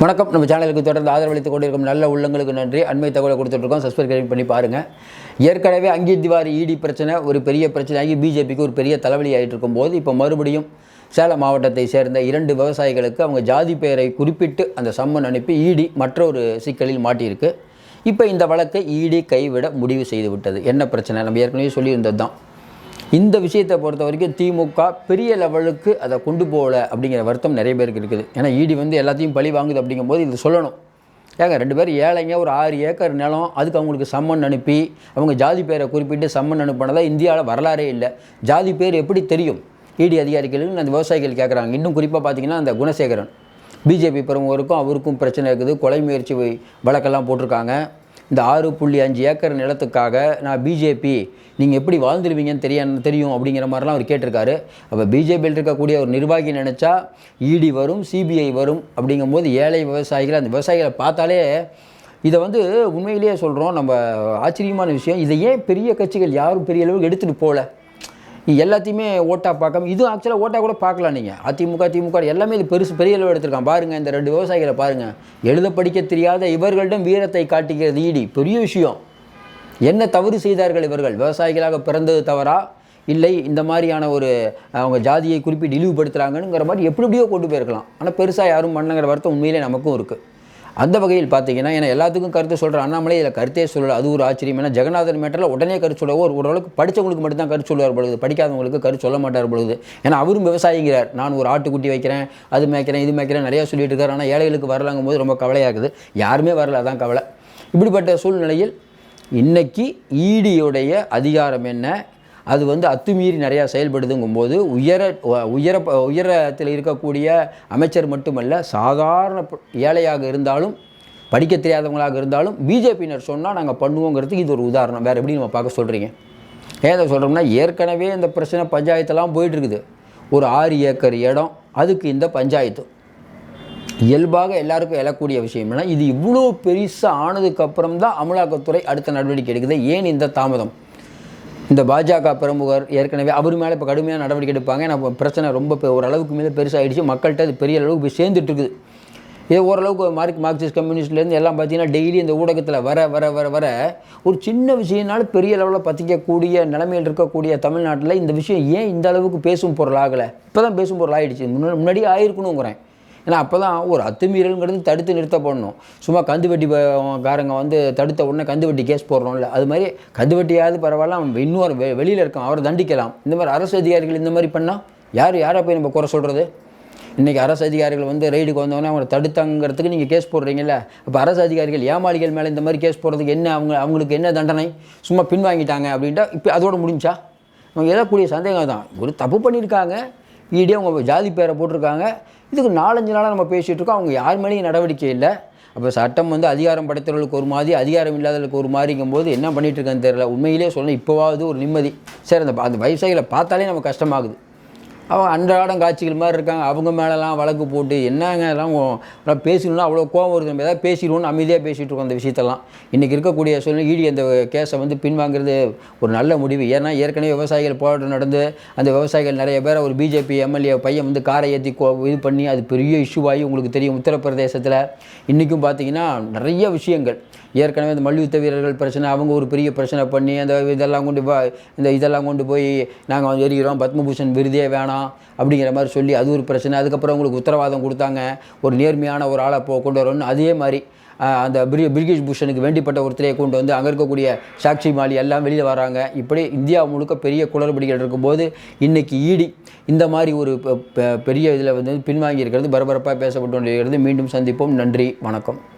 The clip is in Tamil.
வணக்கம். நம்ம சேனலுக்கு தொடர்ந்து ஆதரவளித்துக் கொண்டிருக்கும் நல்ல உள்ளங்களுக்கு நன்றி. அண்மை தகவலை கொடுத்துட்ருக்கோம். சப்ஸ்கிரைப் பண்ணி பாருங்கள் ஏற்கனவே அங்கி திவாரி இடி பிரச்சனை ஒரு பெரிய பிரச்சனையாகி பிஜேபிக்கு ஒரு பெரிய தலைவலி ஆகிட்டு இருக்கும்போது இப்போ மறுபடியும் சேலம் மாவட்டத்தை சேர்ந்த இரண்டு விவசாயிகளுக்கு அவங்க ஜாதி பெயரை குறிப்பிட்டு அந்த சம்மன் அனுப்பி இடி மற்றொரு சிக்கலில் மாட்டியிருக்கு. இப்போ இந்த வழக்கை இடி கைவிட முடிவு செய்து விட்டது. என்ன பிரச்சனை? நம்ம ஏற்கனவே சொல்லியிருந்தது தான் இந்த விஷயத்தை பொறுத்த வரைக்கும் திமுக பெரிய லெவலுக்கு அதை கொண்டு போகலை அப்படிங்கிற வருத்தம் நிறைய பேருக்கு இருக்குது. ஏன்னா ஈடி வந்து எல்லாத்தையும் பழி வாங்குது அப்படிங்கும்போது இது சொல்லணும். ஏங்க ரெண்டு பேர் ஏழைங்க ஒரு ஆறு ஏக்கர் நிலம் அதுக்கு அவங்களுக்கு சம்மன் அனுப்பி அவங்க ஜாதி பேரை குறிப்பிட்டு சம்மன் அனுப்பினதா இந்தியாவில் வரலாறே இல்லை. ஜாதி பேர் எப்படி தெரியும்? இடி அதிகாரிகளுக்கு அந்த விவசாயிகள் கேட்குறாங்க இன்னும் குறிப்பாக பார்த்தீங்கன்னா அந்த குணசேகரன். பிஜேபி பிரமுகருக்கும் அவருக்கும் பிரச்சனை இருக்குது. கொலை முயற்சி வழக்கெல்லாம் போட்டிருக்காங்க. இந்த ஆறு புள்ளி அஞ்சு ஏக்கர் நிலத்துக்காக நான் பிஜேபி நீங்கள் எப்படி வாழ்ந்துருவீங்கன்னு தெரிய தெரியும் அப்படிங்கிற மாதிரிலாம் அவர் கேட்டிருக்காரு. அப்போ பிஜேபியில் இருக்கக்கூடிய ஒரு நிர்வாகி நினச்சா இடி வரும் சிபிஐ வரும் அப்படிங்கும்போது ஏழை விவசாயிகள் அந்த விவசாயிகளை பார்த்தாலே இதை வந்து உண்மையிலேயே சொல்கிறோம் நம்ம ஆச்சரியமான விஷயம். இதை ஏன் பெரிய கட்சிகள் யாரும் பெரிய அளவுக்கு எடுத்துகிட்டு போகல எல்லாத்தையுமே ஓட்டாக பார்க்காம இது ஆக்சுவலாக ஓட்டாக கூட பார்க்கலாம் நீங்கள் அதிமுக திமுக எல்லாமே இது பெருசு பெரிய அளவு எடுத்திருக்கான் பாருங்கள் இந்த ரெண்டு விவசாயிகளை பாருங்கள் எழுத படிக்க தெரியாத இவர்களிடம் வீரத்தை காட்டுகிறது ஈடி பெரிய விஷயம். என்ன தவறு செய்தார்கள் இவர்கள்? விவசாயிகளாக பிறந்தது தவறா? இல்லை இந்த மாதிரியான ஒரு அவங்க ஜாதியை குறிப்பிட்டு இழிவுபடுத்துகிறாங்கங்கிற மாதிரி எப்படி எப்படியோ கொண்டு போயிருக்கலாம். ஆனால் பெருசாக யாரும் பண்ணங்கிற வருத்தம் உண்மையிலே நமக்கும் இருக்குது அந்த வகையில் பார்த்தீங்கன்னா ஏன்னா எல்லாத்துக்கும் கருத்து சொல்கிற அண்ணாமலை இதில் கருத்தே சொல்லலை. அது ஒரு ஆச்சரியம். ஏன்னா ஜெகநாதன் மேட்டரில் உடனே கருத்து சொல்லவோ ஒரு ஓரளவுக்கு படித்தவங்களுக்கு மட்டும்தான் கருத்து சொல்லுவார் பொழுது படிக்காதவங்களுக்கு கருத்து சொல்ல மாட்டார் பொழுது. ஏன்னா அவரும் விவசாயிங்கிறார். நான் ஒரு ஆட்டுக்குட்டி வைக்கிறேன் அது மேய்க்கிறேன் இது மேய்க்கிறேன் நிறையா சொல்லிட்டு இருக்கார். ஆனால் ஏழைகளுக்கு வரலாங்கும் போது ரொம்ப கவலையாக இருக்குது. யாருமே வரல அதான் கவலை. இப்படிப்பட்ட சூழ்நிலையில் இன்றைக்கி ஈடியுடைய அதிகாரம் என்ன? அது வந்து அத்துமீறி நிறையா செயல்படுதுங்கும்போது உயர உயர உயரத்தில் இருக்கக்கூடிய அமைச்சர் மட்டுமல்ல சாதாரண ஏழையாக இருந்தாலும் படிக்க தெரியாதவங்களாக இருந்தாலும் பிஜேபியினர் சொன்னால் நாங்கள் பண்ணுவோங்கிறதுக்கு இது ஒரு உதாரணம். வேறு எப்படி நம்ம பார்க்க சொல்கிறீங்க ஏன் அதை சொல்கிறோம்னா ஏற்கனவே இந்த பிரச்சனை பஞ்சாயத்தெல்லாம் போயிட்டுருக்குது. ஒரு ஆறு ஏக்கர் இடம் அதுக்கு இந்த பஞ்சாயத்து. இயல்பாக எல்லாருக்கும் எழக்கூடிய விஷயம் என்ன இது இவ்வளோ பெருசாக ஆனதுக்கப்புறம் தான் அமலாக்கத்துறை அடுத்த நடவடிக்கை எடுக்குது. ஏன் இந்த தாமதம்? இந்த பாஜக பிரமுகர் ஏற்கனவே அவர் மேலே இப்போ கடுமையான நடவடிக்கை எடுப்பாங்க. ஏன்னா பிரச்சனை ரொம்ப ஓரளவுக்கு மேலே பெருசாகிடுச்சு மக்கள்கிட்ட அது பெரிய அளவுக்கு போய் சேர்ந்துட்டு இருக்குது இது ஓரளவுக்கு மார்க் மார்க்சிஸ்ட் கம்யூனிஸ்ட்லேருந்து எல்லாம் பார்த்தீங்கன்னா டெய்லி இந்த ஊடகத்தில் வர வர வர வர ஒரு சின்ன விஷயம்னாலும் பெரிய லெவலில் பற்றிக்கக்கூடிய நிலைமையில் இருக்கக்கூடிய தமிழ்நாட்டில் இந்த விஷயம் ஏன் இந்த அளவுக்கு பேசும் பொருள் ஆகலை இப்போ தான் பேசும் பொருள் ஆகிடுச்சு முன்னாடி முன்னாடியே ஆயிருக்கணுங்கிறேன் ஏன்னா அப்போ தான் ஒரு அத்துமீறல்ங்கிறது தடுத்து நிறுத்தப்படணும். சும்மா கந்து வெட்டி காரங்க வந்து தடுத்த உடனே கந்து வெட்டி கேஸ் போடுறோம்ல அது மாதிரி கந்து வெட்டியாவது பரவாயில்ல அவன் இன்னொரு வெ வெளியில் இருக்கான் அவரை தண்டிக்கலாம். இந்த மாதிரி அரசு அதிகாரிகள் இந்த மாதிரி பண்ணால் யார் யாரை போய் நம்ம குறை சொல்கிறது இன்றைக்கி அரசு அதிகாரிகள் வந்து ரைடுக்கு வந்தவொடனே அவங்களை தடுத்தாங்கிறதுக்கு நீங்கள் கேஸ் போடுறீங்கல்ல அப்போ அரசு அதிகாரிகள் ஏமாளிகள் மேலே இந்த மாதிரி கேஸ் போடுறதுக்கு என்ன அவங்க அவங்களுக்கு என்ன தண்டனை? சும்மா பின்வாங்கிட்டாங்க அப்படின்ட்டா இப்போ அதோட முடிஞ்சா? அவங்க எழக்கூடிய சந்தேகம் தான் ஒரு தப்பு பண்ணியிருக்காங்க. ஈடே அவங்க ஜாதி பேரை போட்டிருக்காங்க. இதுக்கு நாலஞ்சு நாளாக நம்ம பேசிகிட்டு இருக்கோம். அவங்க யார் மேலேயும் நடவடிக்கை இல்லை. அப்போ சட்டம் வந்து அதிகாரம் படைத்தவர்களுக்கு ஒரு மாதிரி அதிகாரம் இல்லாதவர்களுக்கு ஒரு மாதிரிங்கும் போது என்ன பண்ணிட்டு இருக்கான்னு தெரியல. உண்மையிலே சொல்லணும். இப்போவாவது ஒரு நிம்மதி. சரி அந்த அந்த விவசாயிகளை பார்த்தாலே நம்ம கஷ்டமாகுது. அவங்க அன்றாடம் காட்சிகள் மாதிரி இருக்காங்க. அவங்க மேலெலாம் வழக்கு போட்டு என்னங்க எல்லாம் பேசணும்னா அவ்வளோ கோவம் வருது நம்ம ஏதாவது பேசிடுவோம்னு அமைதியாக பேசிகிட்டு இருக்கோம் அந்த விஷயத்தெல்லாம். இன்றைக்கி இருக்கக்கூடிய சூழ்நிலை ஈடி அந்த கேஸை வந்து பின்வாங்கிறது ஒரு நல்ல முடிவு. ஏன்னா ஏற்கனவே விவசாயிகள் போராட்டம் நடந்து அந்த விவசாயிகள் நிறைய பேர் ஒரு பிஜேபி எம்எல்ஏ பையன் வந்து காரை ஏற்றி கோ இது பண்ணி அது பெரிய இஷ்யூவாகி உங்களுக்கு தெரியும் உத்தரப்பிரதேசத்தில். இன்றைக்கும் பார்த்தீங்கன்னா நிறைய விஷயங்கள். ஏற்கனவே இந்த மல்யுத்த வீரர்கள் பிரச்சனை அவங்க ஒரு பெரிய பிரச்சனை பண்ணி அந்த இதெல்லாம் கொண்டு இந்த இதெல்லாம் கொண்டு போய் நாங்கள் வந்து எரிகிறோம். பத்மபூஷன் விருதே வேணாம். அப்படிங்கிற மாதிரி சொல்லி அது ஒரு பிரச்சனை. அதுக்கப்புறம் உங்களுக்கு உத்தரவாதம் கொடுத்தாங்க. ஒரு நேர்மையான ஒரு ஆளை போ கொண்டு வரணும்னு அதே மாதிரி அந்த பிரி பிரிகேஷ் பூஷனுக்கு வேண்டிப்பட்ட ஒருத்தரையை கொண்டு வந்து அங்கே இருக்கக்கூடிய சாக்ஷி மாலி எல்லாம் வெளியில் வராங்க. இப்படி இந்தியா முழுக்க பெரிய குளறுபடிகள் இருக்கும்போது இன்னைக்கு ஈடி இந்த மாதிரி ஒரு பெ- பெரிய இதில் வந்து பின்வாங்கி இருக்கிறது பரபரப்பாக பேசப்பட்டு கொண்டிருக்கிறது. மீண்டும் சந்திப்போம். நன்றி. வணக்கம்.